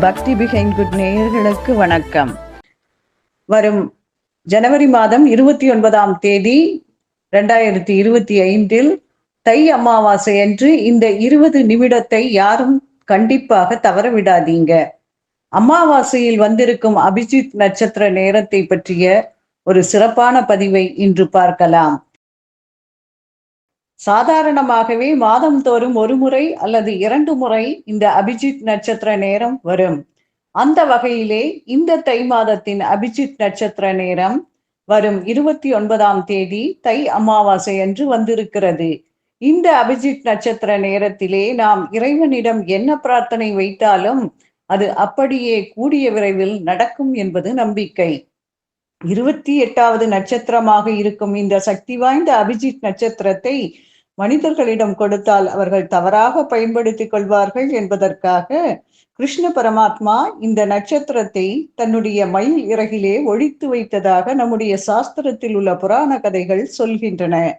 பக்தி பிகைன் குட் நேயர்களுக்கு வணக்கம். வரும் ஜனவரி மாதம் இருபத்தி ஒன்பதாம் தேதி ரெண்டாயிரத்தி இருபத்தி ஐந்தில் தை அமாவாசை அன்று இந்த இருபது நிமிடத்தை யாரும் கண்டிப்பாக தவற விடாதீங்க அமாவாசையில் வந்திருக்கும் அபிஜித் நட்சத்திர நேரத்தை பற்றிய ஒரு சிறப்பான பதிவை இன்று பார்க்கலாம். சாதாரணமாகவே மாதந்தோறும் ஒரு முறை அல்லது இரண்டு முறை இந்த அபிஜித் நட்சத்திர நேரம் வரும். அந்த வகையிலே இந்த தை மாதத்தின் அபிஜித் நட்சத்திர நேரம் வரும் இருபத்தி ஒன்பதாம் தேதி தை அமாவாசை அன்று வந்திருக்கிறது. இந்த அபிஜித் நட்சத்திர நேரத்திலே நாம் இறைவனிடம் என்ன பிரார்த்தனை வைத்தாலும் அது அப்படியே கூடிய விரைவில் நடக்கும் என்பது நம்பிக்கை. இருபத்தி எட்டாவது நட்சத்திரமாக இருக்கும் இந்த சக்தி வாய்ந்த அபிஜித் நட்சத்திரத்தை மனிதர்களிடம் கொடுத்தால் அவர்கள் தவறாக பயன்படுத்திக் கொள்வார்கள் என்பதற்காக கிருஷ்ண பரமாத்மா இந்த நட்சத்திரத்தை தன்னுடைய மயில் இறகிலே ஒழித்து வைத்ததாக நம்முடைய சாஸ்திரத்தில் உள்ள புராண கதைகள் சொல்கின்றன.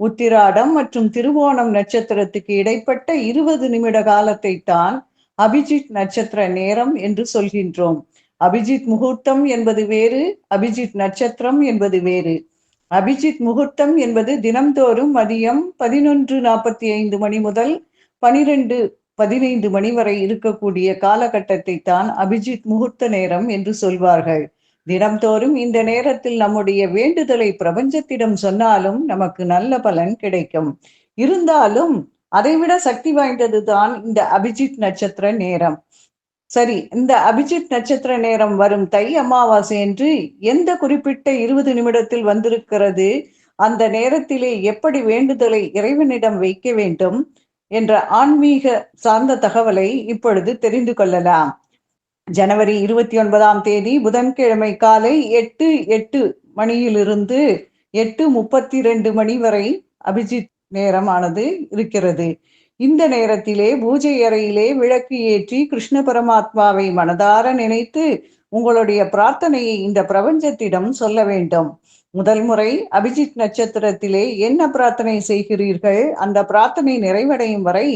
உத்திராடம் மற்றும் திருவோணம் நட்சத்திரத்துக்கு இடைப்பட்ட இருபது நிமிட காலத்தை தான் அபிஜித் நட்சத்திர நேரம் என்று சொல்கின்றோம். அபிஜித் முகூர்த்தம் என்பது வேறு அபிஜித் நட்சத்திரம் என்பது வேறு. அபிஜித் முகூர்த்தம் என்பது தினம்தோறும் மதியம் பதினொன்று நாற்பத்தி ஐந்து மணி முதல் பனிரெண்டு பதினைந்து மணி வரை இருக்கக்கூடிய காலகட்டத்தை தான் அபிஜித் முகூர்த்த நேரம் என்று சொல்வார்கள். தினம்தோறும் இந்த நேரத்தில் நம்முடைய வேண்டுதலை பிரபஞ்சத்திடம் சொன்னாலும் நமக்கு நல்ல பலன் கிடைக்கும். இருந்தாலும் அதைவிட சக்தி வாய்ந்தது தான் இந்த அபிஜித் நட்சத்திர நேரம். சரி இந்த அபிஜித் நட்சத்திர நேரம் வரும் தை அமாவாசை என்று எந்த குறிப்பிட்ட இருபது நிமிடத்தில் வந்திருக்கிறது? அந்த நேரத்திலே எப்படி வேண்டுதலை இறைவனிடம் வைக்க வேண்டும்? என்ற ஆன்மீக சார்ந்த தகவலை இப்பொழுது தெரிந்து கொள்ளலாம். ஜனவரி இருபத்தி ஒன்பதாம் தேதி புதன்கிழமை காலை எட்டு எட்டு மணியிலிருந்து எட்டு முப்பத்தி ரெண்டு மணி வரை அபிஜித் நேரமானது இருக்கிறது. இந்த நேரத்திலே பூஜை அறையிலே விளக்கு ஏற்றி கிருஷ்ண பரமாத்மாவை மனதார நினைத்து உங்களுடைய பிரார்த்தனையை இந்த பிரபஞ்சத்திடம் சொல்ல வேண்டும். முதல் முறை அபிஜித் நட்சத்திரத்திலே என்ன பிரார்த்தனை செய்கிறீர்கள்? அந்த பிரார்த்தனை நிறைவடையும் வரை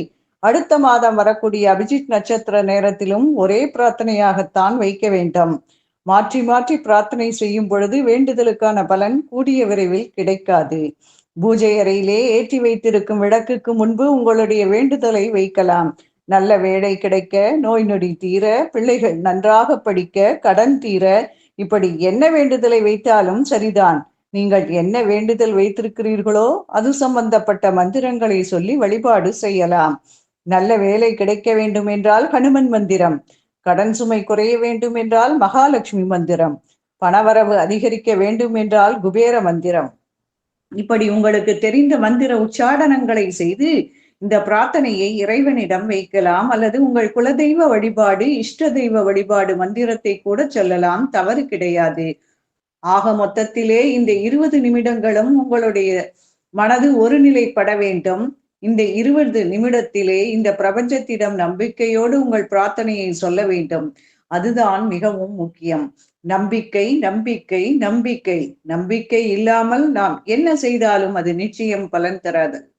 அடுத்த மாதம் வரக்கூடிய அபிஜித் நட்சத்திர நேரத்திலும் ஒரே பிரார்த்தனையாகத்தான் வைக்க வேண்டும். மாற்றி மாற்றி பிரார்த்தனை செய்யும் பொழுது வேண்டுதலுக்கான பலன் கூடிய விரைவில் கிடைக்காது. பூஜை அறையிலே ஏற்றி வைத்திருக்கும் விளக்குக்கு முன்பு உங்களுடைய வேண்டுதலை வைக்கலாம். நல்ல வேலை கிடைக்க நோய் நொடி தீர பிள்ளைகள் நன்றாக படிக்க கடன் தீர இப்படி என்ன வேண்டுதலை வைத்தாலும் சரிதான். நீங்கள் என்ன வேண்டுதல் வைத்திருக்கிறீர்களோ அது சம்பந்தப்பட்ட மந்திரங்களை சொல்லி வழிபாடு செய்யலாம். நல்ல வேலை கிடைக்க வேண்டும் என்றால் ஹனுமன் மந்திரம். கடன் சுமை குறைய வேண்டும் என்றால் மகாலட்சுமி மந்திரம். பணவரவு அதிகரிக்க வேண்டும் என்றால் குபேர மந்திரம். இப்படி உங்களுக்கு தெரிந்த மந்திர உச்சாடனங்களை செய்து இந்த பிரார்த்தனையை இறைவனிடம் வைக்கலாம். அல்லது உங்கள் குலதெய்வ வழிபாடு இஷ்ட தெய்வ வழிபாடு மந்திரத்தை கூட சொல்லலாம். தவறு கிடையாது. ஆக மொத்தத்திலே இந்த இருபது நிமிடங்களும் உங்களுடைய மனது ஒருநிலைப்பட வேண்டும். இந்த இருபது நிமிடத்திலே இந்த பிரபஞ்சத்திடம் நம்பிக்கையோடு உங்கள் பிரார்த்தனையை சொல்ல வேண்டும். அதுதான் மிகவும் முக்கியம். நம்பிக்கை நம்பிக்கை நம்பிக்கை. நம்பிக்கை இல்லாமல் நாம் என்ன செய்தாலும் அது நிச்சயம் பலன் தராது.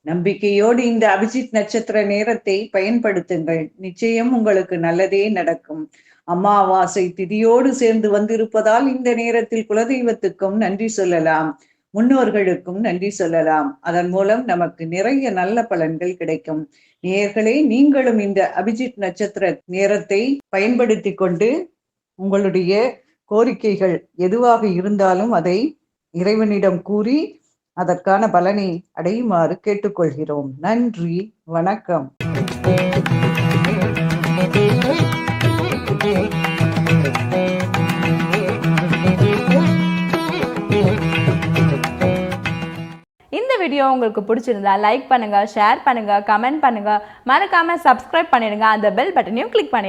நம்பிக்கையோடு இந்த அபிஜித் நட்சத்திர நேரத்தை பயன்படுத்துங்கள். நிச்சயம் உங்களுக்கு நல்லதே நடக்கும். அமாவாசை திதியோடு சேர்ந்து வந்திருப்பதால் இந்த நேரத்தில் குலதெய்வத்துக்கும் நன்றி சொல்லலாம். முன்னோர்களுக்கும் நன்றி சொல்லலாம். அதன் மூலம் நமக்கு நிறைய நல்ல பலன்கள் கிடைக்கும். நேர்களே நீங்களும் இந்த அபிஜித் நட்சத்திர நேரத்தை பயன்படுத்தி கொண்டு உங்களுடைய கோரிக்கைகள் எதுவாக இருந்தாலும் அதை இறைவனிடம் கூறி அதற்கான பலனை அடையுமாறு கேட்டுக்கொள்கிறோம். நன்றி வணக்கம். இந்த வீடியோ உங்களுக்கு பிடிச்சிருந்தா லைக் பண்ணுங்க ஷேர் பண்ணுங்க கமெண்ட் பண்ணுங்க. மறக்காம சப்ஸ்கிரைப் பண்ணிடுங்க. அந்த பெல் பட்டனையும் கிளிக் பண்ணி